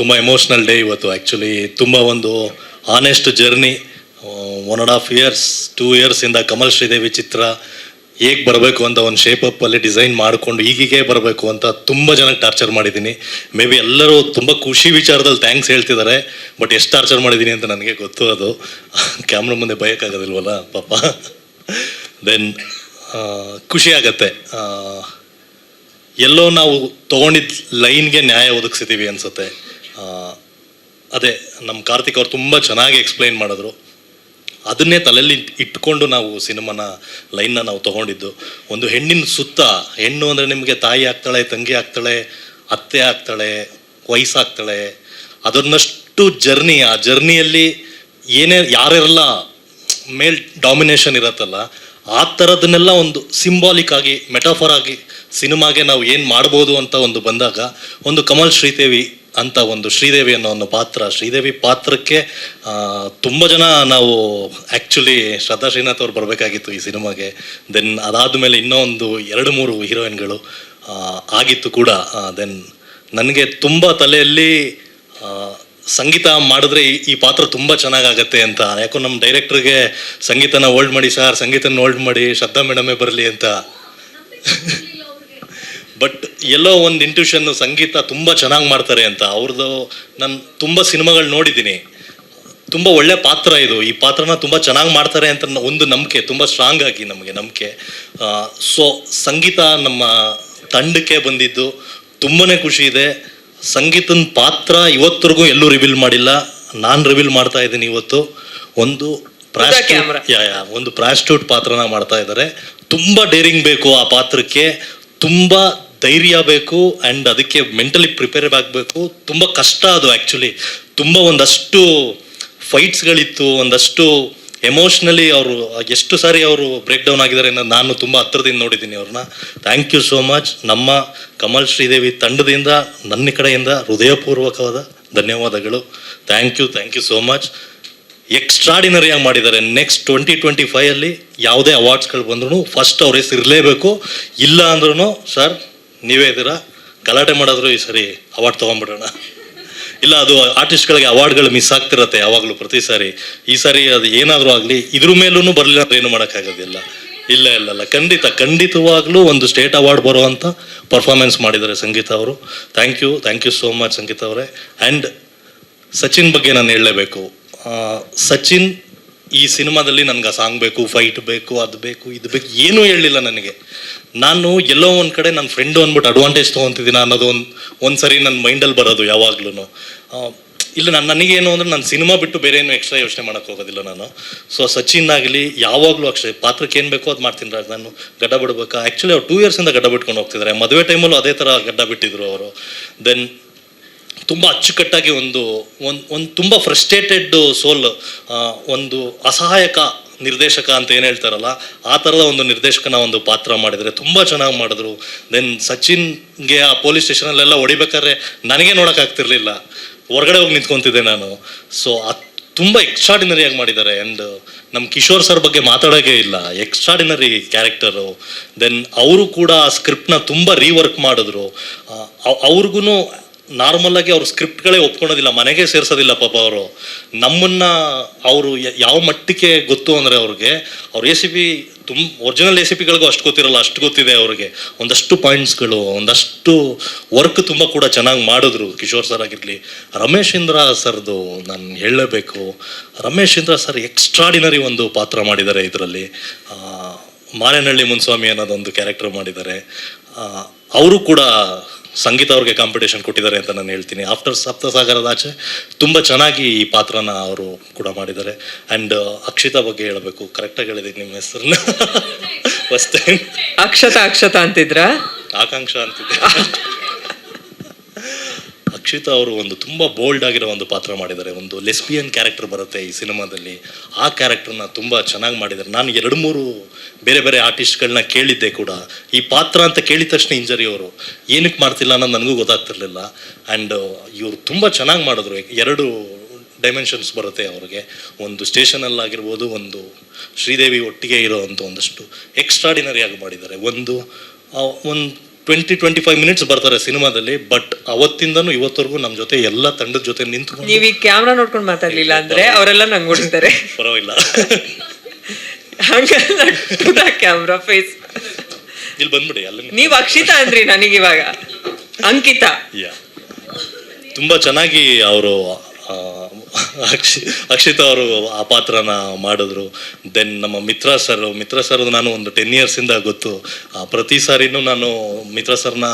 ತುಂಬ emotional day ಇವತ್ತು actually ತುಂಬ ಒಂದು honest journey one and half years two ಇಯರ್ಸಿಂದ Kamal Sridevi ಚಿತ್ರ ಹೇಗೆ ಬರಬೇಕು ಅಂತ ಒಂದು ಶೇಪ್ ಅಲ್ಲಿ ಡಿಸೈನ್ ಮಾಡಿಕೊಂಡು ಈಗೀಗೆ ಬರಬೇಕು ಅಂತ ತುಂಬ ಜನಕ್ಕೆ ಟಾರ್ಚರ್ ಮಾಡಿದ್ದೀನಿ. ಮೇ ಬಿ ಎಲ್ಲರೂ ತುಂಬ ಖುಷಿ ವಿಚಾರದಲ್ಲಿ ಥ್ಯಾಂಕ್ಸ್ ಹೇಳ್ತಿದ್ದಾರೆ ಬಟ್ ಎಷ್ಟು ಟಾರ್ಚರ್ ಮಾಡಿದ್ದೀನಿ ಅಂತ ನನಗೆ ಗೊತ್ತು ಅದು. ಕ್ಯಾಮ್ರಾ ಮುಂದೆ ಬಯೋಕ್ಕಾಗೋದಿಲ್ವಲ್ಲ, ಪಾಪ. ದೆನ್ ಖುಷಿ ಆಗತ್ತೆ. ಎಲ್ಲೋ ನಾವು ತೊಗೊಂಡಿದ್ದ ಲೈನ್ಗೆ ನ್ಯಾಯ ಒದಗಿಸಿದ್ದೀವಿ ಅನ್ಸುತ್ತೆ. ಅದೇ ನಮ್ಮ ಕಾರ್ತಿಕ್ ಅವ್ರು ತುಂಬ ಚೆನ್ನಾಗಿ ಎಕ್ಸ್ಪ್ಲೈನ್ ಮಾಡಿದ್ರು. ಅದನ್ನೇ ತಲೆಯಲ್ಲಿ ಇಟ್- ಇಟ್ಕೊಂಡು ನಾವು ಸಿನಿಮಾನ ಲೈನ್ನ ನಾವು ತಗೊಂಡಿದ್ದು. ಒಂದು ಹೆಣ್ಣಿನ ಸುತ್ತ, ಹೆಣ್ಣು ಅಂದರೆ ನಿಮಗೆ ತಾಯಿ ಆಗ್ತಾಳೆ, ತಂಗಿ ಆಗ್ತಾಳೆ, ಅತ್ತೆ ಆಗ್ತಾಳೆ, ವಯಸ್ಸಾಗ್ತಾಳೆ, ಅದನ್ನಷ್ಟು ಜರ್ನಿ ಆ ಜರ್ನಿಯಲ್ಲಿ ಏನೇ ಯಾರೆಲ್ಲ ಮೇಲ್ ಡಾಮಿನೇಷನ್ ಇರತ್ತಲ್ಲ, ಆ ಥರದನ್ನೆಲ್ಲ ಒಂದು ಸಿಂಬಾಲಿಕ್ ಆಗಿ ಮೆಟಾಫರ್ ಆಗಿ ಸಿನಿಮಾಗೆ ನಾವು ಏನು ಮಾಡ್ಬೋದು ಅಂತ ಒಂದು ಬಂದಾಗ, ಒಂದು ಕಮಲ್ ಶ್ರೀದೇವಿ ಅಂತ ಒಂದು ಶ್ರೀದೇವಿ ಅನ್ನೋ ಒಂದು ಪಾತ್ರ. ಶ್ರೀದೇವಿ ಪಾತ್ರಕ್ಕೆ ತುಂಬ ಜನ ನಾವು ಆ್ಯಕ್ಚುಲಿ ಶ್ರದ್ಧಾ ಶ್ರೀನಾಥ್ ಅವ್ರು ಬರಬೇಕಾಗಿತ್ತು ಈ ಸಿನಿಮಾಗೆ. ದೆನ್ ಅದಾದ ಮೇಲೆ ಇನ್ನೂ ಒಂದು ಎರಡು ಮೂರು ಹೀರೋಯಿನ್ಗಳು ಆಗಿತ್ತು ಕೂಡ. ದೆನ್ ನನಗೆ ತುಂಬ ತಲೆಯಲ್ಲಿ ಸಂಗೀತ ಮಾಡಿದ್ರೆ ಈ- ಈ ಪಾತ್ರ ತುಂಬ ಚೆನ್ನಾಗಾಗತ್ತೆ ಅಂತ. ಯಾಕೋ ನಮ್ಮ ಡೈರೆಕ್ಟ್ರಿಗೆ ಸಂಗೀತನ ಹೋಲ್ಡ್ ಮಾಡಿ ಸರ್ ಸಂಗೀತನ ಹೋಲ್ಡ್ ಮಾಡಿ ಶ್ರದ್ಧಾ ಮೇಡಮೇ ಬರಲಿ ಅಂತ. ಬಟ್ ಎಲ್ಲೋ ಒಂದು ಇಂಟ್ಯೂಷನ್ ಸಂಗೀತ ತುಂಬ ಚೆನ್ನಾಗಿ ಮಾಡ್ತಾರೆ ಅಂತ. ಅವ್ರದ್ದು ನಾನು ತುಂಬ ಸಿನಿಮಾಗಳು ನೋಡಿದ್ದೀನಿ. ತುಂಬ ಒಳ್ಳೆ ಪಾತ್ರ ಇದು. ಈ ಪಾತ್ರನ ತುಂಬ ಚೆನ್ನಾಗಿ ಮಾಡ್ತಾರೆ ಅಂತ ಒಂದು ನಂಬಿಕೆ ತುಂಬ ಸ್ಟ್ರಾಂಗ್ ಆಗಿ ನಮಗೆ ನಂಬಿಕೆ. ಸೊ ಸಂಗೀತ ನಮ್ಮ ತಂಡಕ್ಕೆ ಬಂದಿದ್ದು ತುಂಬಾ ಖುಷಿ ಇದೆ. ಸಂಗೀತನ ಪಾತ್ರ ಇವತ್ತರೆಗೂ ಎಲ್ಲೂ ರಿವೀಲ್ ಮಾಡಿಲ್ಲ. ನಾನು ರಿವೀಲ್ ಮಾಡ್ತಾ ಇದ್ದೀನಿ ಇವತ್ತು. ಒಂದು ಯಾ ಒಂದು ಪ್ರಾಸ್ಟ್ಯೂಟ್ ಪಾತ್ರನ ಮಾಡ್ತಾ ಇದ್ದಾರೆ. ತುಂಬ ಡೇರಿಂಗ್ ಬೇಕು ಆ ಪಾತ್ರಕ್ಕೆ. ತುಂಬ ಧೈರ್ಯ ಬೇಕು ಆ್ಯಂಡ್ ಅದಕ್ಕೆ ಮೆಂಟಲಿ ಪ್ರಿಪೇರ್ ಆಗಬೇಕು. ತುಂಬ ಕಷ್ಟ ಅದು ಆ್ಯಕ್ಚುಲಿ ತುಂಬ ಒಂದಷ್ಟು ಫೈಟ್ಸ್ಗಳಿತ್ತು ಒಂದಷ್ಟು ಎಮೋಷ್ನಲಿ ಅವರು, ಎಷ್ಟು ಸಾರಿ ಅವರು ಬ್ರೇಕ್ ಡೌನ್ ಆಗಿದ್ದಾರೆ ಅನ್ನೋದು ನಾನು ತುಂಬ ಹತ್ರದಿಂದ ನೋಡಿದ್ದೀನಿ ಅವ್ರನ್ನ. ಥ್ಯಾಂಕ್ ಯು ಸೋ ಮಚ್ ನಮ್ಮ ಕಮಲ್ ಶ್ರೀದೇವಿ ತಂಡದಿಂದ, ನನ್ನ ಕಡೆಯಿಂದ ಹೃದಯಪೂರ್ವಕವಾದ ಧನ್ಯವಾದಗಳು. Thank you thank you so much ಎಕ್ಸ್ಟ್ರಾಡಿನರಿಯಾಗಿ ಮಾಡಿದ್ದಾರೆ. ನೆಕ್ಸ್ಟ್ ಟ್ವೆಂಟಿ ಟ್ವೆಂಟಿ ಫೈವಲ್ಲಿ ಯಾವುದೇ ಅವಾರ್ಡ್ಸ್ಗಳು ಬಂದ್ರೂ ಫಸ್ಟ್ ಅವ್ರ ಹೆಸರು ಇರಲೇಬೇಕು ಇಲ್ಲ ಅಂದ್ರೂ ಸರ್ ನೀವೇ ಇದ್ದೀರಾ? ಗಲಾಟೆ ಮಾಡಿದ್ರು ಈ ಸರಿ ಅವಾರ್ಡ್ ತೊಗೊಂಡ್ಬಿಡೋಣ. ಇಲ್ಲ, ಅದು ಆರ್ಟಿಸ್ಟ್ಗಳಿಗೆ ಅವಾರ್ಡ್ಗಳು ಮಿಸ್ ಆಗ್ತಿರತ್ತೆ ಯಾವಾಗಲೂ ಪ್ರತಿ ಸಾರಿ. ಈ ಸಾರಿ ಅದು ಏನಾದರೂ ಆಗಲಿ, ಇದ್ರ ಮೇಲೂ ಬರಲಿಲ್ಲ ಏನು ಮಾಡೋಕ್ಕಾಗೋದಿಲ್ಲ. ಇಲ್ಲ ಇಲ್ಲ ಖಂಡಿತ, ಖಂಡಿತವಾಗ್ಲೂ ಒಂದು ಸ್ಟೇಟ್ ಅವಾರ್ಡ್ ಬರುವಂಥ ಪರ್ಫಾರ್ಮೆನ್ಸ್ ಮಾಡಿದ್ದಾರೆ ಸಂಗೀತ ಅವರು. Thank you thank you so much Sangeetha ಅವರೇ. ಆ್ಯಂಡ್ ಸಚಿನ್ ಬಗ್ಗೆ ನಾನು ಹೇಳಲೇಬೇಕು. ಸಚಿನ್ ಈ ಸಿನಿಮಾದಲ್ಲಿ ನನಗೆ ಆ ಸಾಂಗ್ ಬೇಕು ಫೈಟ್ ಬೇಕು, ಅದು ಬೇಕು, ಇದು ಬೇಕು, ಏನೂ ಹೇಳಲಿಲ್ಲ ನನಗೆ. ನಾನು ಎಲ್ಲೋ ಒಂದು ಕಡೆ ನನ್ನ ಫ್ರೆಂಡು ಅಂದ್ಬಿಟ್ಟು ಅಡ್ವಾಂಟೇಜ್ ತೊಗೊತಿದ್ದೀನಿ ಅನ್ನೋದು ಒಂದು ಒಂದು ಸರಿ ನನ್ನ ಮೈಂಡಲ್ಲಿ ಬರೋದು ಯಾವಾಗ್ಲೂ ಇಲ್ಲ, ನಾನು, ನನಗೇನು ಅಂದರೆ ನಾನು ಸಿನಿಮಾ ಬಿಟ್ಟು ಬೇರೆ ಏನು ಎಕ್ಸ್ಟ್ರಾ ಯೋಚನೆ ಮಾಡೋಕ್ಕೆ ಹೋಗೋದಿಲ್ಲ ನಾನು. ಸೊ ಸಚಿನ್ ಆಗಲಿ, ಯಾವಾಗಲೂ ಅಕ್ಷಯ್, ಪಾತ್ರಕ್ಕೆ ಏನು ಬೇಕೋ ಅದು ಮಾಡ್ತೀನಿ ರಾಜ್. ನಾನು ಗಡ್ಡ ಬಿಡ್ಬೇಕಾ? ಆ್ಯಕ್ಚುಲಿ ಅವ್ರು ಟೂ ಇಯರ್ಸಿಂದ ಗಡ್ಡ ಬಿಟ್ಕೊಂಡು ಹೋಗ್ತಿದ್ದಾರೆ. ಮದುವೆ ಟೈಮಲ್ಲೂ ಅದೇ ಥರ ಗಡ್ಡ ಬಿಟ್ಟಿದ್ರು ಅವರು. ದೆನ್ ತುಂಬ ಅಚ್ಚುಕಟ್ಟಾಗಿ ಒಂದು ಒಂದು ಒಂದು ತುಂಬ ಫ್ರಸ್ಟ್ರೇಟೆಡ್ ಸೋಲ್ ಒಂದು ಅಸಹಾಯಕ ನಿರ್ದೇಶಕ ಅಂತ ಏನು ಹೇಳ್ತಾರಲ್ಲ, ಆ ಥರದ ಒಂದು ನಿರ್ದೇಶಕನ ಒಂದು ಪಾತ್ರ ಮಾಡಿದರೆ ತುಂಬ ಚೆನ್ನಾಗಿ ಮಾಡಿದ್ರು. ದೆನ್ ಸಚಿನ್ಗೆ ಆ ಪೊಲೀಸ್ ಸ್ಟೇಷನಲ್ಲೆಲ್ಲ ಹೊಡಿಬೇಕಾದ್ರೆ ನನಗೆ ನೋಡೋಕ್ಕಾಗ್ತಿರ್ಲಿಲ್ಲ ಹೊರಗಡೆ ಹೋಗಿ ನಿಂತ್ಕೊತಿದ್ದೆ ನಾನು. ಸೊ ತುಂಬ ಎಕ್ಸ್ಟ್ರಾಡಿನರಿಯಾಗಿ ಮಾಡಿದ್ದಾರೆ. ಆ್ಯಂಡ್ ನಮ್ಮ ಕಿಶೋರ್ ಸರ್ ಬಗ್ಗೆ ಮಾತಾಡೋಕೆ ಇಲ್ಲ. ಎಕ್ಸ್ಟ್ರಾಡಿನರಿ ಕ್ಯಾರೆಕ್ಟರು ದೆನ್ ಅವರು ಕೂಡ ಆ ಸ್ಕ್ರಿಪ್ಟ್ನ ತುಂಬ ರೀವರ್ಕ್ ಮಾಡಿದ್ರು. ಅವ್ರಿಗೂ ನಾರ್ಮಲ್ ಆಗಿ ಅವ್ರ ಸ್ಕ್ರಿಪ್ಟ್ಗಳೇ ಒಪ್ಕೊಳ್ಳೋದಿಲ್ಲ, ಮನೆಗೆ ಸೇರಿಸೋದಿಲ್ಲ ಪಾಪ ಅವರು. ನಮ್ಮನ್ನ ಅವರು ಯಾವ ಮಟ್ಟಕ್ಕೆ ಗೊತ್ತು ಅಂದರೆ ಅವ್ರಿಗೆ, ಅವ್ರ ಎ ಸಿ ಪಿ ತುಂಬ ಒರಿಜಿನಲ್ ಎ ಸಿ ಪಿಗಳಿಗೂ ಅಷ್ಟು ಗೊತ್ತಿರಲ್ಲ, ಅಷ್ಟು ಗೊತ್ತಿದೆ ಅವ್ರಿಗೆ. ಒಂದಷ್ಟು ಪಾಯಿಂಟ್ಸ್ಗಳು ಒಂದಷ್ಟು ವರ್ಕ್ ತುಂಬ ಕೂಡ ಚೆನ್ನಾಗಿ ಮಾಡಿದ್ರು, ಕಿಶೋರ್ ಸರ್ ಆಗಿರಲಿ. ರಮೇಶ್ ಇಂದ್ರ ಸರ್ದು ನಾನು ಹೇಳಲೇಬೇಕು ರಮೇಶ್ ಇಂದ್ರ ಸರ್ ಎಕ್ಸ್ಟ್ರಾಡಿನರಿ ಒಂದು ಪಾತ್ರ ಮಾಡಿದ್ದಾರೆ ಇದರಲ್ಲಿ. ಮಾರೇನಹಳ್ಳಿ ಮುನ್ಸ್ವಾಮಿ ಅನ್ನೋದೊಂದು ಕ್ಯಾರೆಕ್ಟರ್ ಮಾಡಿದ್ದಾರೆ. ಅವರು ಕೂಡ ಸಂಗೀತ ಅವ್ರಿಗೆ ಕಾಂಪಿಟೇಷನ್ ಕೊಟ್ಟಿದ್ದಾರೆ ಅಂತ ನಾನು ಹೇಳ್ತೀನಿ. ಆಫ್ಟರ್ ಸಪ್ತಸಾಗರದ ಆಚೆ ತುಂಬ ಚೆನ್ನಾಗಿ ಈ ಪಾತ್ರನ ಅವರು ಕೂಡ ಮಾಡಿದ್ದಾರೆ. ಆ್ಯಂಡ್ ಅಕ್ಷಿತ ಬಗ್ಗೆ ಹೇಳಬೇಕು. ಕರೆಕ್ಟಾಗಿ ಹೇಳಿದೀನಿ ನಿಮ್ಮ ಹೆಸರನ್ನ. ಫಸ್ಟ್ ಟೈಮ್ ಅಕ್ಷತ ಅಕ್ಷತ ಅಂತಿದ್ರ? ಆಕಾಂಕ್ಷ ಅಂತಿದ್ದೆ. ಅಕ್ಷಿತಾ ಅವರು ಒಂದು ತುಂಬ ಬೋಲ್ಡ್ ಆಗಿರೋ ಒಂದು ಪಾತ್ರ ಮಾಡಿದ್ದಾರೆ. ಒಂದು ಲೆಸ್ಬಿಯನ್ ಕ್ಯಾರೆಕ್ಟರ್ ಬರುತ್ತೆ ಈ ಸಿನಿಮಾದಲ್ಲಿ. ಆ ಕ್ಯಾರೆಕ್ಟರ್ನ ತುಂಬ ಚೆನ್ನಾಗಿ ಮಾಡಿದ್ದಾರೆ. ನಾನು ಎರಡು ಮೂರು ಬೇರೆ ಬೇರೆ ಆರ್ಟಿಸ್ಟ್ಗಳನ್ನ ಕೇಳಿದ್ದೆ ಕೂಡ. ಈ ಪಾತ್ರ ಅಂತ ಕೇಳಿದ ತಕ್ಷಣ ಇಂಜರಿ ಅವರು ಏನಕ್ಕೆ ಮಾಡ್ತಿಲ್ಲ ಅನ್ನೋದು ನನಗೂ ಗೊತ್ತಾಗ್ತಿರ್ಲಿಲ್ಲ. ಆ್ಯಂಡ್ ಇವರು ತುಂಬ ಚೆನ್ನಾಗಿ ಮಾಡಿದ್ರು. ಎರಡು ಡೈಮೆನ್ಷನ್ಸ್ ಬರುತ್ತೆ ಅವ್ರಿಗೆ. ಒಂದು ಸ್ಟೇಷನಲ್ಲಾಗಿರ್ಬೋದು ಒಂದು ಶ್ರೀದೇವಿ ಒಟ್ಟಿಗೆ ಇರೋ ಅಂಥ ಒಂದಷ್ಟು ಎಕ್ಸ್ಟ್ರಾಡಿನರಿ ಆಗಿ ಮಾಡಿದ್ದಾರೆ. ಒಂದು ಒಂದು ಟ್ವೆಂಟಿ ಟ್ವೆಂಟಿ ಫೈವ್ ಮಿನಿಟ್ಸ್ ಬರ್ತಾರೆ ಸಿನಿಮಾದಲ್ಲಿ ಬಟ್ ಅವತ್ತಿಂದನೂ ಇವತ್ತವರೆಗೂ ನಮ್ಮ ಜೊತೆ ಎಲ್ಲ ತಂಡದ ಜೊತೆ ನಿಂತು ನೀವು ಈ ಕ್ಯಾಮ್ರಾ ನೋಡ್ಕೊಂಡು ಮಾತಾಡ್ಲಿಲ್ಲ ಅಂದ್ರೆ ಅವರೆಲ್ಲ ನಂಗೆ ಹೊಡಿತಾರೆ. ಪರವಾಗಿಲ್ಲ. ಹಂಗಲ್ಲ ಕ್ಯಾಮ್ರಾ ಫೇಸ್ ಇಲ್ಲಿ ಬಂದ್ಬಿಡಿ ಅಲ್ಲ ನೀವು ಅಕ್ಷಿತಾ ಅಂದ್ರಿ ನನಗಿವಾಗ. ಅಂಕಿತಾ. ಯಾ. ತುಂಬ ಚೆನ್ನಾಗಿ ಅವರು ಅಕ್ಷಿ ಅಕ್ಷಿತಾ ಅವರು ಆ ಪಾತ್ರನ ಮಾಡಿದ್ರು. ದೆನ್ ನಮ್ಮ ಮಿತ್ರ ಸರ್ ಮಿತ್ರ ಸರ್ ನಾನು ಒಂದು ಟೆನ್ ಇಯರ್ಸಿಂದ ಗೊತ್ತು. ಪ್ರತಿ ಸಾರಿನೂ ನಾನು ಮಿತ್ರ ಸರ್ನ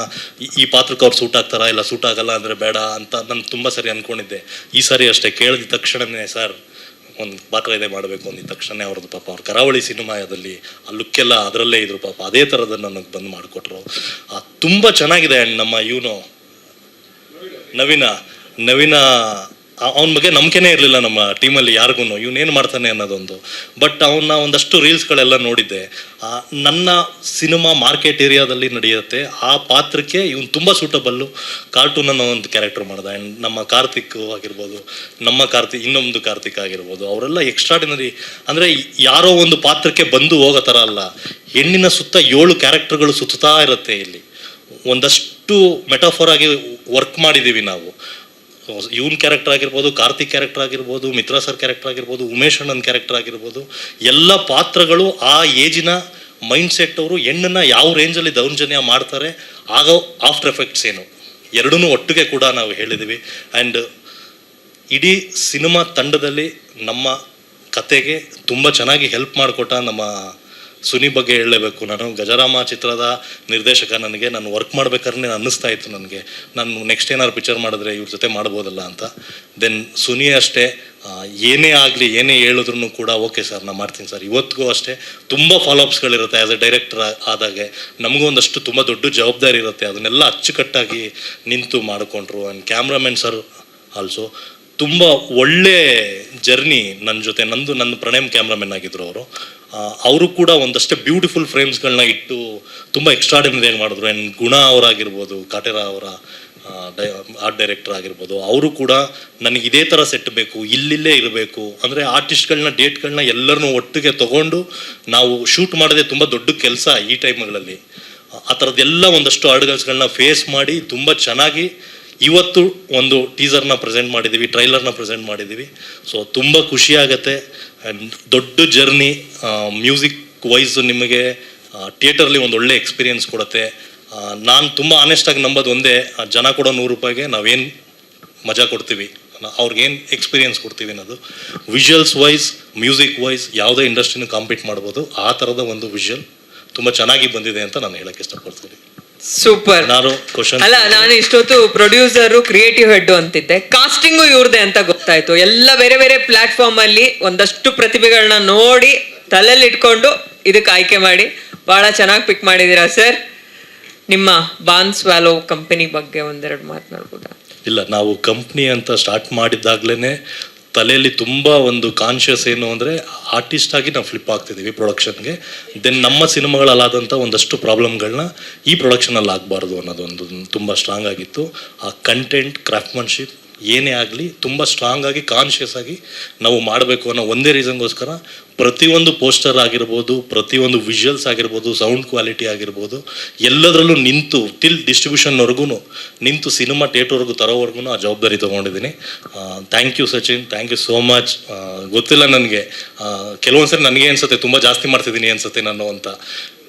ಈ- ಈ ಪಾತ್ರಕ್ಕೆ ಅವ್ರು ಸೂಟ್ ಆಗ್ತಾರಾ ಇಲ್ಲ ಸೂಟ್ ಆಗಲ್ಲ ಅಂದರೆ ಬೇಡ ಅಂತ ನಾನು ತುಂಬ ಸರಿ ಅಂದ್ಕೊಂಡಿದ್ದೆ ಈ ಸಾರಿ ಅಷ್ಟೇ ಕೇಳಿದ ತಕ್ಷಣನೇ ಸರ್, ಒಂದು ಪಾತ್ರ ಇದೆ ಮಾಡಬೇಕು ಅಂದಿದ್ದ ತಕ್ಷಣ ಅವ್ರದ್ದು ಪಾಪ ಅವ್ರ ಕರಾವಳಿ ಸಿನಿಮಾದಲ್ಲಿ ಆ ಲುಕ್ಕೆಲ್ಲ ಅದರಲ್ಲೇ ಇದ್ರು ಪಾಪ. ಅದೇ ಥರದ ನನಗೆ ಬಂದು ಮಾಡಿಕೊಟ್ರು. ತುಂಬ ಚೆನ್ನಾಗಿದೆ ಅಂಡ್ ನಮ್ಮ ಇವನು. ನವೀನ ನವೀನ ಅವನ ಬಗ್ಗೆ ನಂಬಿಕೆನೇ ಇರಲಿಲ್ಲ ನಮ್ಮ ಟೀಮಲ್ಲಿ ಯಾರಿಗೂ ಇವನೇನು ಮಾಡ್ತಾನೆ ಅನ್ನೋದೊಂದು. ಬಟ್ ಅವನ್ನ ಒಂದಷ್ಟು ರೀಲ್ಸ್ಗಳೆಲ್ಲ ನೋಡಿದ್ದೆ. ನನ್ನ ಸಿನಿಮಾ ಮಾರ್ಕೆಟ್ ಏರಿಯಾದಲ್ಲಿ ನಡೆಯುತ್ತೆ. ಆ ಪಾತ್ರಕ್ಕೆ ಇವನು ತುಂಬ ಸೂಟಬಲ್ಲು ಕಾರ್ಟೂನ್ ಅನ್ನೋ ಒಂದು ಕ್ಯಾರೆಕ್ಟರ್ ಮಾಡ್ದ. ಆ್ಯಂಡ್ ನಮ್ಮ ಕಾರ್ತಿಕ್ ಆಗಿರ್ಬೋದು, ನಮ್ಮ ಕಾರ್ತಿಕ್, ಇನ್ನೊಂದು ಕಾರ್ತಿಕ್ ಆಗಿರ್ಬೋದು, ಅವರೆಲ್ಲ ಎಕ್ಸ್ಟ್ರಾಡಿನರಿ ಅಂದರೆ ಯಾರೋ ಒಂದು ಪಾತ್ರಕ್ಕೆ ಬಂದು ಹೋಗೋ ಥರ ಅಲ್ಲ. ಹೆಣ್ಣಿನ ಸುತ್ತ ಏಳು ಕ್ಯಾರೆಕ್ಟರ್ಗಳು ಸುತ್ತಾ ಇರುತ್ತೆ ಇಲ್ಲಿ. ಒಂದಷ್ಟು ಮೆಟಾಫರ್ ಆಗಿ ವರ್ಕ್ ಮಾಡಿದ್ದೀವಿ ನಾವು. ಇವನ್ ಕ್ಯಾರೆಕ್ಟರ್ ಆಗಿರ್ಬೋದು ಕಾರ್ತಿಕ್ ಕ್ಯಾರೆಕ್ಟರ್ ಆಗಿರ್ಬೋದು ಮಿತ್ರಾ ಸರ್ ಕ್ಯಾರೆಕ್ಟರ್ ಆಗಿರ್ಬೋದು ಉಮೇಶ್ ಅಣ್ಣನ ಕ್ಯಾರೆಕ್ಟರ್ ಆಗಿರ್ಬೋದು, ಎಲ್ಲ ಪಾತ್ರಗಳು ಆ ಏಜಿನ ಮೈಂಡ್ ಸೆಟ್ ಅವರು ಹೆಣ್ಣನ್ನು ಯಾವ ರೇಂಜಲ್ಲಿ ದೌರ್ಜನ್ಯ ಮಾಡ್ತಾರೆ, ಆಗೋ ಆಫ್ಟರ್ ಎಫೆಕ್ಟ್ಸ್ ಏನು. ಎರಡೂ ಒಟ್ಟಿಗೆ ಕೂಡ ನಾವು ಹೇಳಿದ್ದೀವಿ ಆ್ಯಂಡ್ ಇಡೀ ಸಿನಿಮಾ ತಂಡದಲ್ಲಿ ನಮ್ಮ ಕತೆಗೆ ತುಂಬ ಚೆನ್ನಾಗಿ ಹೆಲ್ಪ್ ಮಾಡಿಕೊಟ್ಟ ನಮ್ಮ ಸುನಿ ಬಗ್ಗೆ ಹೇಳಲೇಬೇಕು. ನಾನು ಗಜರಾಮ ಚಿತ್ರದ ನಿರ್ದೇಶಕ, ನನಗೆ ನಾನು ವರ್ಕ್ ಮಾಡ್ಬೇಕಾದ್ರೆ ಅನ್ನಿಸ್ತಾ ಇತ್ತು ನನಗೆ. ನಾನು ನೆಕ್ಸ್ಟ್ ಏನಾದ್ರು ಪಿಕ್ಚರ್ ಮಾಡಿದ್ರೆ ಇವ್ರ ಜೊತೆ ಮಾಡ್ಬೋದಲ್ಲ ಅಂತ. ದೆನ್ ಸುನಿ ಅಷ್ಟೇ ಏನೇ ಆಗಲಿ, ಏನೇ ಹೇಳಿದ್ರು ಕೂಡ ಓಕೆ ಸರ್ ನಾನು ಮಾಡ್ತೀನಿ ಸರ್ ಇವತ್ತಿಗೂ ಅಷ್ಟೇ ತುಂಬ ಫಾಲೋಅಪ್ಸ್ಗಳಿರುತ್ತೆ ಆ್ಯಸ್ ಎ ಡೈರೆಕ್ಟರ್ ಆದಾಗೆ. ನಮಗೂ ಒಂದಷ್ಟು ತುಂಬ ದೊಡ್ಡ ಜವಾಬ್ದಾರಿ ಇರುತ್ತೆ. ಅದನ್ನೆಲ್ಲ ಅಚ್ಚುಕಟ್ಟಾಗಿ ನಿಂತು ಮಾಡಿಕೊಂಡ್ರು. ಆ್ಯಂಡ್ ಕ್ಯಾಮ್ರಾಮನ್ ಸರ್ ಆಲ್ಸೋ ತುಂಬ ಒಳ್ಳೆ ಜರ್ನಿ ನನ್ನ ಜೊತೆ, ನಂದು, ನನ್ನ ಪ್ರಣಯಂ ಕ್ಯಾಮ್ರಾಮನ್ ಆಗಿದ್ರು ಅವರು. ಅವರು ಕೂಡ ಒಂದಷ್ಟೇ ಬ್ಯೂಟಿಫುಲ್ ಫ್ರೇಮ್ಸ್ಗಳನ್ನ ಇಟ್ಟು ತುಂಬ ಎಕ್ಸ್ಟ್ರಾಡಿನರಿ ಮಾಡಿದ್ರು. ಆ್ಯಂಡ್ ಗುಣ ಅವರಾಗಿರ್ಬೋದು, ಕಾಟೇರ ಅವರ ಆರ್ಟ್ ಡೈರೆಕ್ಟರ್ ಆಗಿರ್ಬೋದು, ಅವರು ಕೂಡ ನನಗೆ ಇದೇ ಥರ ಸೆಟ್ ಬೇಕು, ಇಲ್ಲಿಲ್ಲೇ ಇರಬೇಕು. ಅಂದರೆ ಆರ್ಟಿಸ್ಟ್ಗಳನ್ನ ಡೇಟ್ಗಳನ್ನ ಎಲ್ಲರನ್ನೂ ಒಟ್ಟಿಗೆ ತಗೊಂಡು ನಾವು ಶೂಟ್ ಮಾಡದೆ ತುಂಬ ದೊಡ್ಡ ಕೆಲಸ ಈ ಟೈಮ್ಗಳಲ್ಲಿ ಆ ಥರದ್ದೆಲ್ಲ ಒಂದಷ್ಟು ಆರ್ಡ್ಗಲ್ಸ್ಗಳನ್ನ ಫೇಸ್ ಮಾಡಿ ತುಂಬ ಚೆನ್ನಾಗಿ ಇವತ್ತು ಒಂದು ಟೀಸರ್ನ ಪ್ರೆಸೆಂಟ್ ಮಾಡಿದ್ದೀವಿ, ಟ್ರೈಲರ್ನ ಪ್ರೆಸೆಂಟ್ ಮಾಡಿದ್ದೀವಿ. ಸೊ ತುಂಬ ಖುಷಿ ಆಗುತ್ತೆ. ಆ್ಯಂಡ್ ದೊಡ್ಡ ಜರ್ನಿ ಮ್ಯೂಸಿಕ್ ವೈಸ್ ನಿಮಗೆ ಥಿಯೇಟರ್ಲಿ ಒಂದು ಒಳ್ಳೆ ಎಕ್ಸ್ಪೀರಿಯನ್ಸ್ ಕೊಡುತ್ತೆ. ನಾನು ತುಂಬ ಆನೆಸ್ಟಾಗಿ ನಂಬೋದು ಒಂದೇ ಜನ ಕೊಡೋ ನೂರು ರೂಪಾಯಿಗೆ ನಾವೇನು ಮಜಾ ಕೊಡ್ತೀವಿ. ಅವ್ರಿಗೇನು ಎಕ್ಸ್ಪೀರಿಯನ್ಸ್ ಕೊಡ್ತೀವಿ ಅನ್ನೋದು. ವಿಜುವಲ್ಸ್ ವೈಸ್ ಮ್ಯೂಸಿಕ್ ವೈಸ್ ಯಾವುದೇ ಇಂಡಸ್ಟ್ರಿನೂ ಕಾಂಪೀಟ್ ಮಾಡ್ಬೋದು. ಆ ಥರದ ಒಂದು ವಿಜುವಲ್ ತುಂಬ ಚೆನ್ನಾಗಿ ಬಂದಿದೆ ಅಂತ ನಾನು ಹೇಳೋಕ್ಕೆ ಇಷ್ಟಪಡ್ತೀನಿ. ಸೂಪರ್ ನಾನು ಕ್ವಶನ್ ಅಲ್ಲ ನಾನು ಇಷ್ಟೊತ್ತು ಪ್ರೊಡ್ಯೂಸರು ಕ್ರಿಯೇಟಿವ್ ಹೆಡ್ ಅಂತಿದ್ದೆ. ಕಾಸ್ಟಿಂಗು ಇವ್ರದೇ ಅಂತ ಗೊತ್ತಾಯ್ತು. ಎಲ್ಲ ಬೇರೆ ಬೇರೆ ಪ್ಲಾಟ್ಫಾರ್ಮ್ ಅಲ್ಲಿ ಒಂದಷ್ಟು ಪ್ರತಿಭೆಗಳನ್ನ ನೋಡಿ ತಲೆಯಲ್ಲಿ ಇಟ್ಕೊಂಡು ಇದಕ್ಕೆ ಆಯ್ಕೆ ಮಾಡಿ. ಬಹಳ ಚೆನ್ನಾಗಿ ಪಿಕ್ ಮಾಡಿದ್ದೀರಾ ಸರ್ ನಿಮ್ಮ ಬಾನ್ಸ್ ವ್ಯಾಲೋ ಕಂಪನಿ ಬಗ್ಗೆ ಒಂದೆರಡು ಮಾತನಾಡ್ಬೋದಾ ಇಲ್ಲ ನಾವು ಕಂಪ್ನಿ ಅಂತ ಸ್ಟಾರ್ಟ್ ಮಾಡಿದಾಗ್ಲೇ ತಲೆಯಲ್ಲಿ ತುಂಬ ಒಂದು ಕಾನ್ಷಿಯಸ್ ಏನು ಅಂದರೆ ಆರ್ಟಿಸ್ಟ್ ಆಗಿ ನಾವು ಫ್ಲಿಪ್ ಆಗ್ತಿದ್ದೀವಿ ಪ್ರೊಡಕ್ಷನ್ಗೆ ದೆನ್ ನಮ್ಮ ಸಿನಿಮಾಗಳಲ್ಲಾದಂಥ ಒಂದಷ್ಟು ಪ್ರಾಬ್ಲಮ್ಗಳನ್ನ ಈ ಪ್ರೊಡಕ್ಷನಲ್ಲಿ ಆಗಬಾರ್ದು ಅನ್ನೋದೊಂದು ತುಂಬ ಸ್ಟ್ರಾಂಗ್ ಆಗಿತ್ತು. ಆ ಕಂಟೆಂಟ್ ಕ್ರಾಫ್ಟ್ಮನ್ಶಿಪ್ ಏನೇ ಆಗಲಿ ತುಂಬ ಸ್ಟ್ರಾಂಗ್ ಆಗಿ ಕಾನ್ಷಿಯಸ್ ಆಗಿ ನಾವು ಮಾಡಬೇಕು ಅನ್ನೋ ಒಂದೇ ರೀಸನ್ಗೋಸ್ಕರ ಪ್ರತಿಯೊಂದು ಪೋಸ್ಟರ್ ಆಗಿರ್ಬೋದು, ಪ್ರತಿಯೊಂದು ವಿಜುವಲ್ಸ್ ಆಗಿರ್ಬೋದು ಸೌಂಡ್ ಕ್ವಾಲಿಟಿ ಆಗಿರ್ಬೋದು, ಎಲ್ಲದರಲ್ಲೂ ನಿಂತು ಟಿಲ್ ಡಿಸ್ಟ್ರಿಬ್ಯೂಷನ್ವರೆಗೂ ನಿಂತು ಸಿನಿಮಾ ಥಿಯೇಟರ್ವರೆಗೂ ತರೋವರೆಗೂ ಆ ಜವಾಬ್ದಾರಿ ತೊಗೊಂಡಿದ್ದೀನಿ. Thank you Sachin thank you so much ಗೊತ್ತಿಲ್ಲ ನನಗೆ. ಕೆಲವೊಂದ್ಸರಿ ನನಗೆ ಅನ್ಸುತ್ತೆ, ತುಂಬ ಜಾಸ್ತಿ ಮಾಡ್ತಿದ್ದೀನಿ ಅನ್ಸುತ್ತೆ ನಾನು ಅಂತ.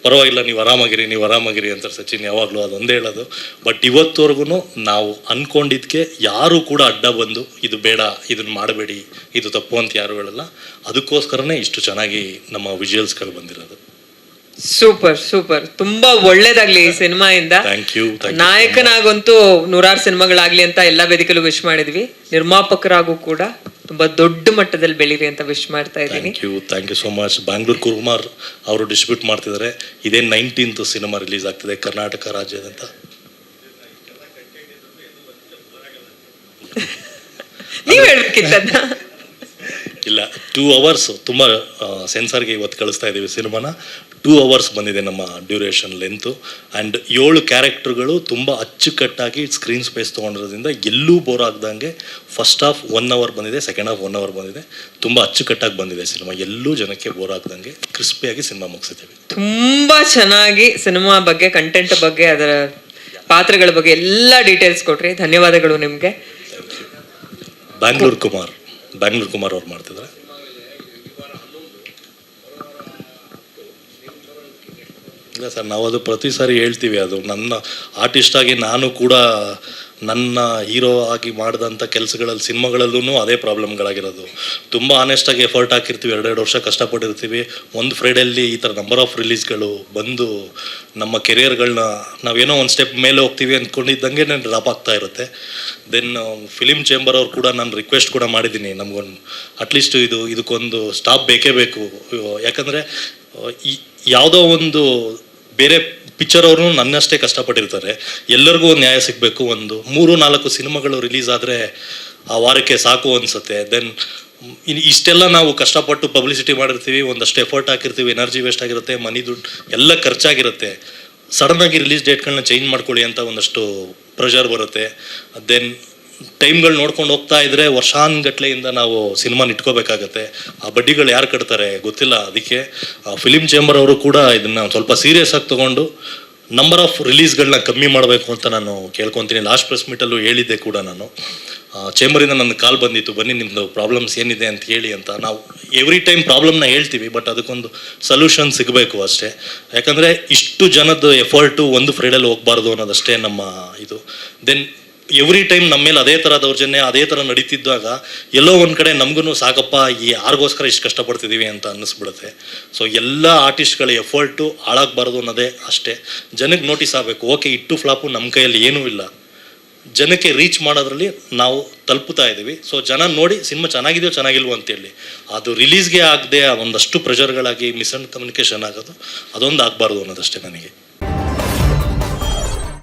ಪರವಾಗಿಲ್ಲ ನೀವು ಆರಾಮಾಗಿರಿ ನೀವು ಆರಾಮಾಗಿರಿ ಅಂತ ಸಚಿನ್ ಯಾವಾಗಲೂ ಅದೊಂದೇ ಹೇಳೋದು. ಬಟ್ ಇವತ್ತುವರೆಗೂ ನಾವು ಅಂದ್ಕೊಂಡಿದ್ದಕ್ಕೆ ಯಾರೂ ಕೂಡ ಅಡ್ಡ ಬಂದು ಇದು ಬೇಡ ಇದನ್ನು ಮಾಡಬೇಡಿ ಇದು ತಪ್ಪು ಅಂತ ಯಾರು ಹೇಳಲ್ಲ. ಅದಕ್ಕೋಸ್ಕರನೇ ಇಷ್ಟು ಚೆನ್ನಾಗಿ ನಮ್ಮ ವಿಜುವಲ್ಸ್ಗಳು ಬಂದಿರೋದು. ಸೂಪರ್ ಸೂಪರ್ ತುಂಬಾ ಒಳ್ಳೇದಾಗ್ಲಿ ಈ ಯು ಥ್ಯಾಂಕ್ ನಾಯಕನಾಗಂತೂ ನೂರಾರು ಸಿನಿಮಾಗಳಾಗ್ಲಿ ಅಂತ ಎಲ್ಲಾ ವೇದಿಕೆಲ್ಲೂ ವಿಶ್ ಮಾಡಿದ್ವಿ. ನಿರ್ಮಾಪಕರಾಗೂ ಕೂಡ. ತುಂಬಾ ದೊಡ್ಡ ಮಟ್ಟದಲ್ಲಿ ಬೆಳೀರಿ ಅಂತ ವಿಶ್ ಮಾಡ್ತಾ ಇದ್ದೀನಿ. Thank you thank you so much Bangalore ಕುರ್ಮಾರ್ ಅವರು ಡಿಸ್ಟ್ರಿಬ್ಯೂಟ್ ಮಾಡ್ತಿದ್ದಾರೆ. ಇದೇ ನೈನ್ಟೀನ್ತ್ ಸಿನಿಮಾ ರಿಲೀಸ್ ಆಗ್ತಿದೆ ಕರ್ನಾಟಕ ರಾಜ್ಯದಂತ. ನೀವು ಹೇಳ್ಬೇಕಿತ್ತದ್ನ ಇಲ್ಲ ಟೂ ಅವರ್ಸ್ ತುಂಬ ಸೆನ್ಸಾರ್ಗೆ ಇವತ್ತು ಕಳಿಸ್ತಾ ಇದ್ದೀವಿ ಸಿನಿಮಾನ. ಟೂ ಅವರ್ಸ್ ಬಂದಿದೆ ನಮ್ಮ ಡ್ಯೂರೇಷನ್ ಲೆಂತು ಆ್ಯಂಡ್ ಏಳು ಕ್ಯಾರೆಕ್ಟರ್ಗಳು ತುಂಬ ಅಚ್ಚುಕಟ್ಟಾಗಿ ಸ್ಕ್ರೀನ್ ಸ್ಪೇಸ್ ತೊಗೊಂಡಿರೋದ್ರಿಂದ ಎಲ್ಲೂ ಬೋರ್ ಆಗ್ದಂಗೆ ಫಸ್ಟ್ ಹಾಫ್ ಒನ್ ಅವರ್ ಬಂದಿದೆ ಸೆಕೆಂಡ್ ಹಾಫ್ ಒನ್ ಅವರ್ ಬಂದಿದೆ. ತುಂಬ ಅಚ್ಚುಕಟ್ಟಾಗಿ ಬಂದಿದೆ ಸಿನಿಮಾ. ಎಲ್ಲೂ ಜನಕ್ಕೆ ಬೋರ್ ಆಗ್ದಂಗೆ ಕ್ರಿಸ್ಪಿಯಾಗಿ ಸಿನಿಮಾ ಮುಗಿಸಿದ್ದೀವಿ. ತುಂಬ ಚೆನ್ನಾಗಿ ಸಿನಿಮಾ ಬಗ್ಗೆ ಕಂಟೆಂಟ್ ಬಗ್ಗೆ ಅದರ ಪಾತ್ರಗಳ ಬಗ್ಗೆ ಎಲ್ಲ ಡೀಟೇಲ್ಸ್ ಕೊಟ್ರಿ. ಧನ್ಯವಾದಗಳು ನಿಮಗೆ. ಬ್ಯಾಂಗ್ಳೂರ್ ಕುಮಾರ್ ಬ್ಯಾಂಗ್ಳೂರ್ ಕುಮಾರ್ ಅವ್ರು ಮಾಡ್ತಿದ್ದಾರೆ. ಇಲ್ಲ ಸರ್ ನಾವು ಅದು ಪ್ರತಿ ಸಾರಿ ಹೇಳ್ತೀವಿ ಅದು. ನನ್ನ ಆರ್ಟಿಸ್ಟಾಗಿ ನಾನು ಕೂಡ ನನ್ನ ಹೀರೋ ಆಗಿ ಮಾಡಿದಂಥ ಕೆಲಸಗಳಲ್ಲಿ ಸಿನಿಮಾಗಳಲ್ಲೂ ಅದೇ ಪ್ರಾಬ್ಲಮ್ಗಳಾಗಿರೋದು. ತುಂಬ ಆನೆಸ್ಟಾಗಿ ಎಫರ್ಟ್ ಹಾಕಿರ್ತೀವಿ, ಎರಡೆರಡು ವರ್ಷ ಕಷ್ಟಪಟ್ಟಿರ್ತೀವಿ. ಒಂದು ಫ್ರೈಡಲ್ಲಿ ಈ ಥರ ನಂಬರ್ ಆಫ್ ರಿಲೀಸ್ಗಳು ಬಂದು ನಮ್ಮ ಕೆರಿಯರ್ಗಳನ್ನ ನಾವೇನೋ ಒಂದು ಸ್ಟೆಪ್ ಮೇಲೆ ಹೋಗ್ತೀವಿ ಅಂದ್ಕೊಂಡಿದ್ದಂಗೆ ಡ್ರಾಪ್ ಆಗ್ತಾ ಇರುತ್ತೆ. ದೆನ್ ಫಿಲಿಮ್ ಚೇಂಬರ್ ಅವ್ರು ಕೂಡ ನಾನು ರಿಕ್ವೆಸ್ಟ್ ಕೂಡ ಮಾಡಿದ್ದೀನಿ. ನಮಗೊಂದು ಅಟ್ಲೀಸ್ಟ್ ಇದು, ಇದಕ್ಕೊಂದು ಸ್ಟಾಪ್ ಬೇಕೇ ಬೇಕು. ಯಾಕಂದರೆ ಯಾವುದೋ ಒಂದು ಬೇರೆ ಪಿಕ್ಚರ್ ಅವರು ನನ್ನಷ್ಟೇ ಕಷ್ಟಪಟ್ಟಿರ್ತಾರೆ. ಎಲ್ಲರಿಗೂ ಒಂದು ನ್ಯಾಯ ಸಿಗಬೇಕು, ಒಂದು ಮೂರು, ನಾಲ್ಕು ಸಿನಿಮಾಗಳು ರಿಲೀಸ್ ಆದರೆ ಆ ವಾರಕ್ಕೆ ಸಾಕು ಅನಿಸುತ್ತೆ. ದೆನ್ ಇಷ್ಟೆಲ್ಲ ನಾವು ಕಷ್ಟಪಟ್ಟು ಪಬ್ಲಿಸಿಟಿ ಮಾಡಿರ್ತೀವಿ, ಒಂದಷ್ಟು ಎಫರ್ಟ್ ಹಾಕಿರ್ತೀವಿ ಎನರ್ಜಿ ವೇಸ್ಟ್ ಆಗಿರುತ್ತೆ ಮನಿ ದುಡ್ಡು ಎಲ್ಲ ಖರ್ಚಾಗಿರುತ್ತೆ. ಸಡನ್ನಾಗಿ ರಿಲೀಸ್ ಡೇಟ್ಗಳನ್ನ ಚೇಂಜ್ ಮಾಡ್ಕೊಳ್ಳಿ ಅಂತ ಒಂದಷ್ಟು ಪ್ರೆಷರ್ ಬರುತ್ತೆ. ದೆನ್ ಟೈಮ್ಗಳು ನೋಡ್ಕೊಂಡು ಹೋಗ್ತಾ ಇದ್ರೆ ವರ್ಷಾನ್ಗಟ್ಲೆಯಿಂದ ನಾವು ಸಿನಿಮಾನ ಇಟ್ಕೋಬೇಕಾಗತ್ತೆ. ಆ ಬಡ್ಡಿಗಳು ಯಾರು ಕಟ್ತಾರೆ ಗೊತ್ತಿಲ್ಲ ಅದಕ್ಕೆ. ಫಿಲಿಮ್ ಚೇಂಬರ್ ಅವರು ಕೂಡ ಇದನ್ನ ಸ್ವಲ್ಪ ಸೀರಿಯಸ್ ಆಗಿ ತಗೊಂಡು ನಂಬರ್ ಆಫ್ ರಿಲೀಸ್ಗಳನ್ನ ಕಮ್ಮಿ ಮಾಡಬೇಕು ಅಂತ ನಾನು ಕೇಳ್ಕೊತೀನಿ. ಲಾಸ್ಟ್ ಪ್ರೆಸ್ ಮೀಟಲ್ಲೂ ಹೇಳಿದ್ದೆ ಕೂಡ ನಾನು. ಚೇಂಬರಿಂದ ನನ್ನ ಕಾಲ್ ಬಂದಿತ್ತು, ಬನ್ನಿ ನಿಮ್ಮದು ಪ್ರಾಬ್ಲಮ್ಸ್ ಏನಿದೆ ಅಂತ ಹೇಳಿ ಅಂತ. ನಾವು ಎವ್ರಿ ಟೈಮ್ ಪ್ರಾಬ್ಲಮ್ನ ಹೇಳ್ತೀವಿ, ಬಟ್ ಅದಕ್ಕೊಂದು ಸೊಲ್ಯೂಷನ್ ಸಿಗಬೇಕು ಅಷ್ಟೇ. ಯಾಕಂದರೆ ಇಷ್ಟು ಜನದ ಎಫರ್ಟು ಒಂದು ಫ್ರೈಡಲ್ಲಿ ಹೋಗಬಾರ್ದು ಅನ್ನೋದಷ್ಟೇ ನಮ್ಮ ಇದು. ದೆನ್ ಎವ್ರಿ ಟೈಮ್ ನಮ್ಮ ಮೇಲೆ ಅದೇ ಥರ ದೌರ್ಜನ್ಯ, ಅದೇ ಥರ ನಡೀತಿದ್ದಾಗ ಎಲ್ಲೋ ಒಂದು ಕಡೆ ನಮಗೂ ಸಾಕಪ್ಪ, ಈ ಯಾರಿಗೋಸ್ಕರ ಇಷ್ಟು ಕಷ್ಟಪಡ್ತಿದ್ದೀವಿ ಅಂತ ಅನ್ನಿಸ್ಬಿಡುತ್ತೆ. ಸೊ ಎಲ್ಲ ಆರ್ಟಿಸ್ಟ್ಗಳ ಎಫರ್ಟು ಹಾಳಾಗಬಾರ್ದು ಅನ್ನೋದೇ ಅಷ್ಟೇ. ಜನಕ್ಕೆ ನೋಟಿಸ್ ಆಗಬೇಕು ಓಕೆ ಇಟ್ಟು ಫ್ಲಾಪು ನಮ್ಮ ಕೈಯಲ್ಲಿ ಏನೂ ಇಲ್ಲ. ಜನಕ್ಕೆ ರೀಚ್ ಮಾಡೋದ್ರಲ್ಲಿ ನಾವು ತಲುಪುತ್ತಾ ಇದ್ದೀವಿ. ಸೊ ಜನ ನೋಡಿ ಸಿನಿಮಾ ಚೆನ್ನಾಗಿದೆಯೋ ಚೆನ್ನಾಗಿಲ್ವೋ ಅಂತೇಳಿ. ಅದು ರಿಲೀಸ್ಗೆ ಆಗದೆ ಒಂದಷ್ಟು ಪ್ರೆಷರ್ಗಳಾಗಿ ಮಿಸ್ಅಂಡ್ ಕಮ್ಯುನಿಕೇಷನ್ ಆಗೋದು, ಅದೊಂದು ಆಗಬಾರ್ದು ಅನ್ನೋದಷ್ಟೇ ನನಗೆ.